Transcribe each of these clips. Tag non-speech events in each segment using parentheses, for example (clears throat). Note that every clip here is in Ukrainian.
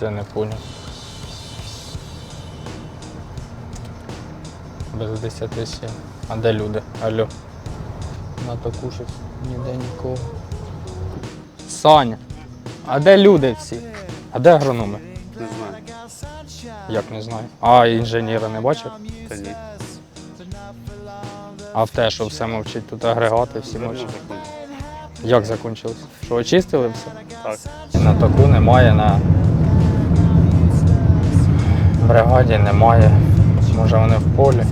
Це не поняв. Без 10 сім. А де люди? Алло. На таку щось ніде нікого. Саня, а де люди всі? А де агрономи? Не знаю. Як не знаю. А інженера не бачив? Та ні. А в те, що все мовчить, тут агрегати всі Давно мовчать. Як закінчилось? Що очистили все? Так. На таку немає, на бригаді немає. Може вони в полі.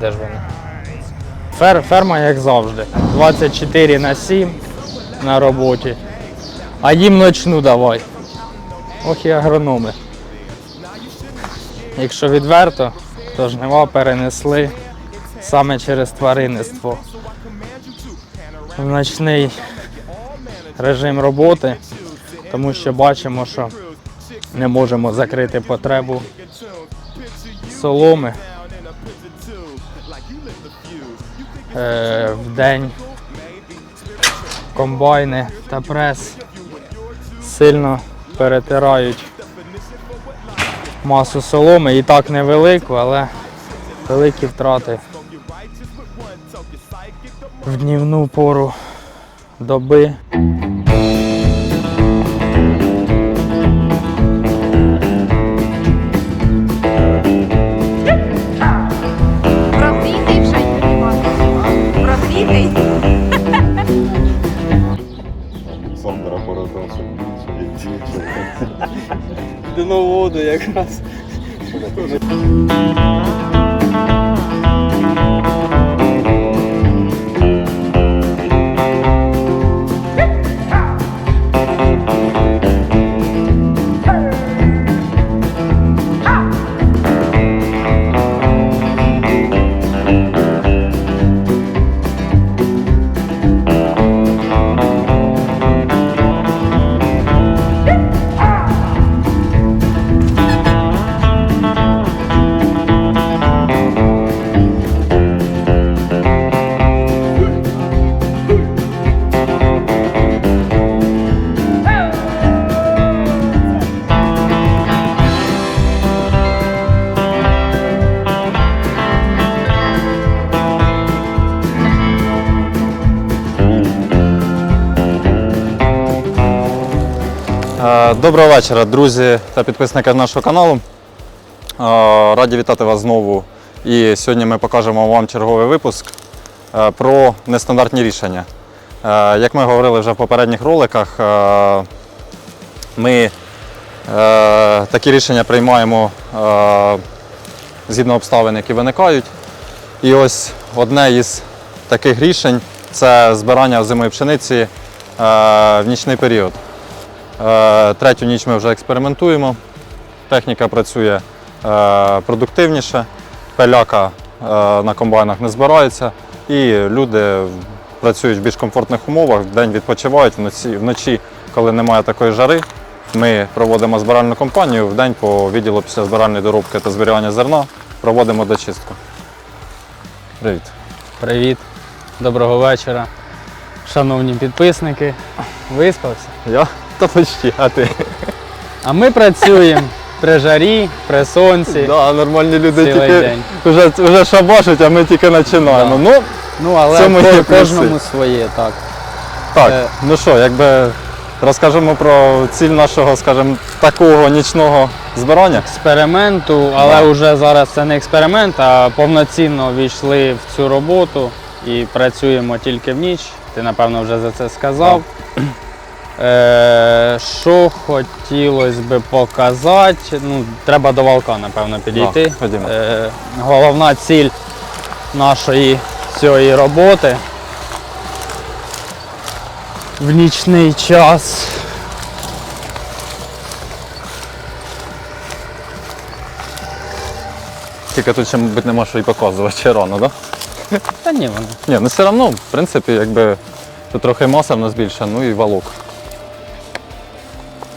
Де ж вони? Фер, ферма, як завжди. 24 на 7 на роботі. А їм ночну давай. Ох і агрономи. Якщо відверто, то жнива перенесли саме через тваринництво в ночний режим роботи, тому що бачимо, що не можемо закрити потребу соломи. Е, в день комбайни та прес сильно перетирають масу соломи. І так невелику, але великі втрати в днівну пору доби. Йди на воду якраз. Доброго вечора, друзі та підписники нашого каналу. Раді вітати вас знову. І сьогодні ми покажемо вам черговий випуск е, про нестандартні рішення. Е, Як ми говорили вже в попередніх роликах, е, ми такі рішення приймаємо згідно обставин, які виникають. І ось одне із таких рішень це збирання озимої пшениці в нічний період. Е, Третю ніч ми вже експериментуємо. Техніка працює е, продуктивніше, пеляка е, на комбайнах не збирається, і люди працюють в більш комфортних умовах, вдень відпочивають, вночі, коли немає такої жари. Ми проводимо збиральну кампанію, вдень по відділу після збиральної доробки та зберігання зерна проводимо дочистку. Привіт. Привіт, доброго вечора. Шановні підписники, виспався. Я? Та почти, а ти? А ми працюємо при жарі, при сонці. Да, нормальні люди Цілий тільки день. вже, вже шабашать, а ми тільки починаємо. Да. Ну, Ну, але ко- плюси. кожному своє, так. Так, Е, ну що, якби розкажемо про ціль нашого, скажімо, такого нічного збирання. Експерименту, але вже зараз це не експеримент, а повноцінно війшли в цю роботу і працюємо тільки в ніч. Ти, напевно, вже за це сказав. Е, що хотілося би показати, ну, треба до валка, напевно, підійти. Да. Е, головна ціль нашої цієї роботи в нічний час. Тільки тут ще, мабуть, нема що і показувати ще рано, так? Да? Та ні, воно. Ні, ну все одно, в принципі, якби тут трохи маса в нас більша, ну і валок.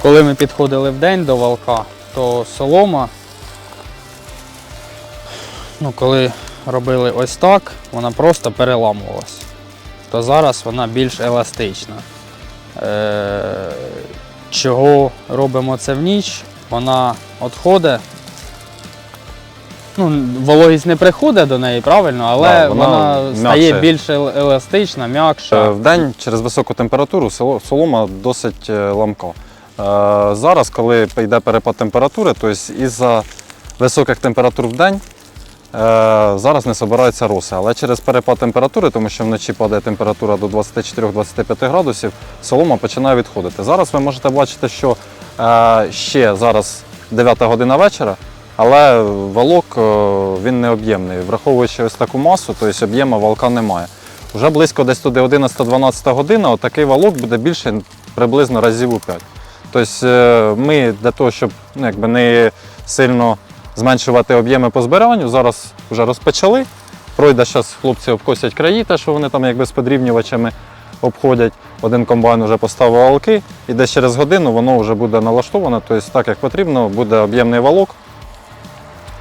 Коли ми підходили в день до валка, то солома, ну, коли робили ось так, вона просто переламувалась. То зараз вона більш еластична. Е- Чого робимо це в ніч? Вона відходить. Ну, вологість не приходить до неї, правильно, але Да, вона вона, стає більш еластична, Е, м'якша. В день через високу температуру солома досить е, ламка. Е, Зараз, коли йде перепад температури, тобто із-за високих температур в день е, зараз не збираються роси. Але через перепад температури, тому що вночі падає температура до 24-25 градусів, солома починає відходити. Зараз ви можете бачити, що е, ще зараз 9 година вечора, але валок він не об'ємний. Враховуючи ось таку масу, тобто об'єму валка немає. Вже близько десь туди 11-12 година, отакий валок буде більше приблизно разів у 5. Тобто е, ми для того, щоб ну, якби не сильно зменшувати об'єми по збиранню, зараз вже розпочали. Пройде зараз хлопці обкосять краї, те, що вони там якби з подрівнювачами обходять. Один комбайн вже поставив валки, і десь через годину воно вже буде налаштовано, тобто так як потрібно, буде об'ємний валок,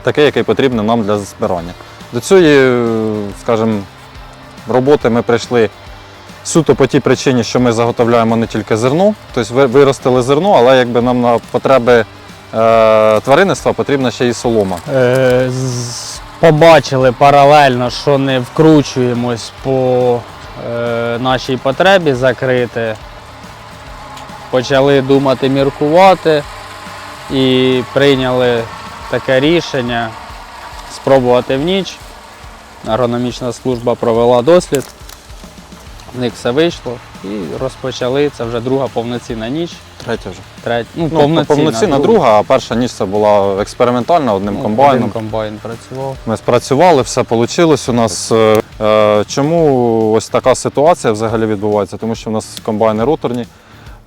такий, який потрібен нам для збирання. До цієї, е, скажімо, роботи ми прийшли суто по тій причині, що ми заготовляємо не тільки зерно, тобто ви- виростили зерно, але якби нам на потреби е, тваринництва потрібна ще й солома. Е, побачили паралельно, що не вкручуємось по е, нашій потребі закрити. Почали думати, міркувати і прийняли таке рішення спробувати в ніч. Агрономічна служба провела дослід, в них все вийшло і розпочали. Це вже друга повноцінна ніч. Третя вже. Третя, ну, Ну, повноцінна, повноцінна, друга, а перша ніч це була експериментальна одним Ну, комбайном. Один комбайн працював. Ми спрацювали, все вийшло у нас. Е, е, Чому ось така ситуація взагалі відбувається? Тому що в нас комбайни роторні,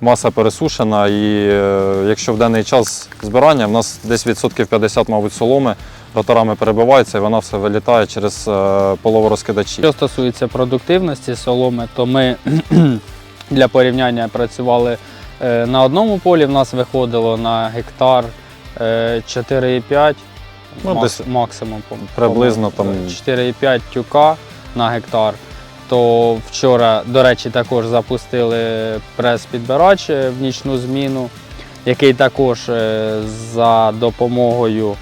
маса пересушена, і е, якщо в даний час збирання, в нас десь відсотків 50, мабуть, соломи роторами перебивається, і вона все вилітає через е, половорозкидачі. Що стосується продуктивності соломи, то ми (clears throat) для порівняння працювали е, на одному полі. В нас виходило на гектар е, 4,5 Ну, макс- максимум приблизно там- 4,5 тюка на гектар. То вчора, до речі, також запустили прес-підбирач е, в нічну зміну, який також е, за допомогою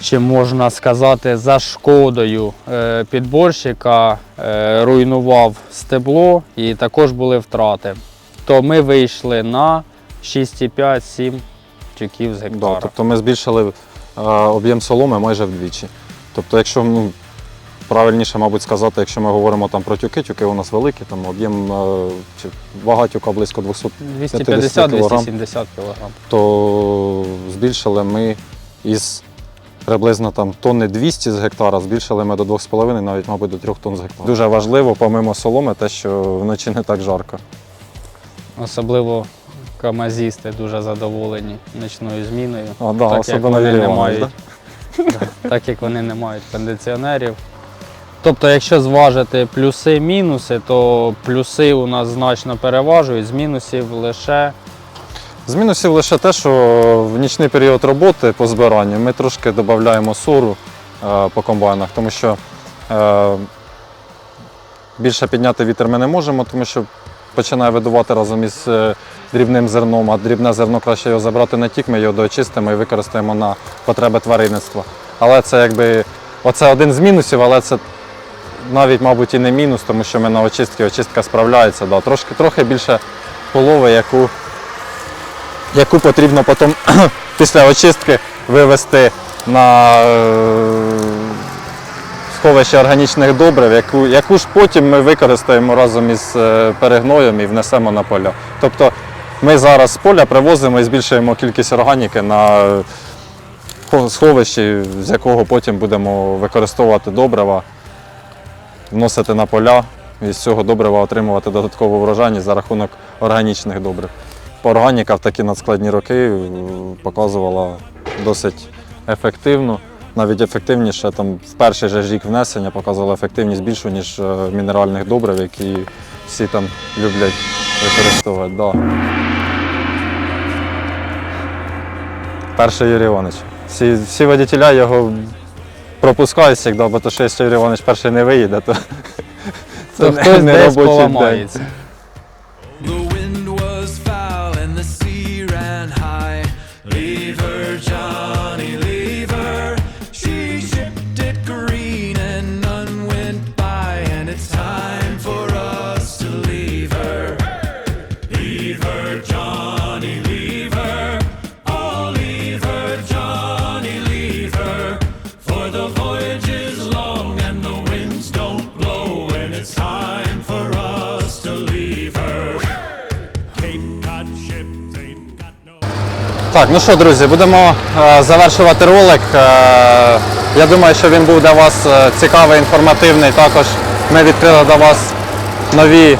чи можна сказати, за шкодою е, підборщика е, руйнував стебло і також були втрати. То ми вийшли на 6,5-7 тюків з Да, гектара. тобто ми збільшили е, об'єм соломи майже вдвічі. Тобто, якщо ну, правильніше, мабуть, сказати, якщо ми говоримо там про тюки, тюки у нас великі, там об'єм вага тюка близько 200 250-270 кг. то збільшили ми із приблизно там тонни 200 з гектара, збільшили ми до 2,5, навіть, мабуть, до 3 тонн з гектара. Дуже важливо, помимо соломи, те, що вночі не так жарко. Особливо камазісти дуже задоволені нічною зміною. А, да, так, як вони не мають, Да, (laughs) так як вони не мають кондиціонерів. Тобто, якщо зважити плюси-мінуси, то плюси у нас значно переважують, з мінусів лише З мінусів лише те, що в нічний період роботи по збиранню ми трошки додаємо сору е, по комбайнах, тому що е, більше підняти вітер ми не можемо, тому що починає видувати разом із е, дрібним зерном, а дрібне зерно краще його забрати на тік, ми його доочистимо і використаємо на потреби тваринництва. Але це якби оце один з мінусів, але це навіть, мабуть, і не мінус, тому що ми на очистці очистка справляється. Да. Трошки, трохи більше полови, яку яку потрібно потім (clears throat) після очистки вивести на е, сховище органічних добрив, яку, яку ж потім ми використаємо разом із е, перегноєм і внесемо на поля. Тобто ми зараз з поля привозимо і збільшуємо кількість органіки на е, сховищі, з якого потім будемо використовувати добрива, вносити на поля і з цього добрива отримувати додаткову врожайність за рахунок органічних добрив. Органіка в такі надскладні роки е, показувала досить ефективно. Навіть ефективніше там в перший же рік внесення показувала ефективність більшу, ніж е, мінеральних добрив, які всі там люблять використовувати. Да. Перший Юрій Іванович. Всі, всі водітеля його пропускають завжди, бо то що якщо Юрій Іванович перший не виїде, то (laughs) то не- не робочий день. Так, ну що, друзі, будемо е, завершувати ролик. Е, я думаю, що він був для вас е, цікавий, інформативний. Також ми відкрили для вас нові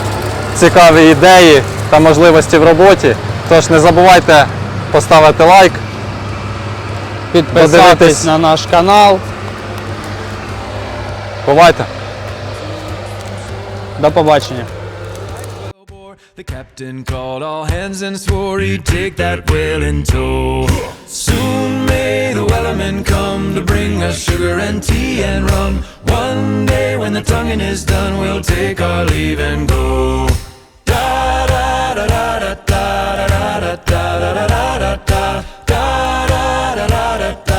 цікаві ідеї та можливості в роботі. Тож не забувайте поставити лайк. Підписатись на наш канал. Бувайте! До побачення. The captain called all hands and swore he'd take that whale in tow. Soon may the wellerman come to bring us sugar and tea and rum. One day when the tonguing is done, we'll take our leave and go. Da da da da da da da da da da da da da da da da da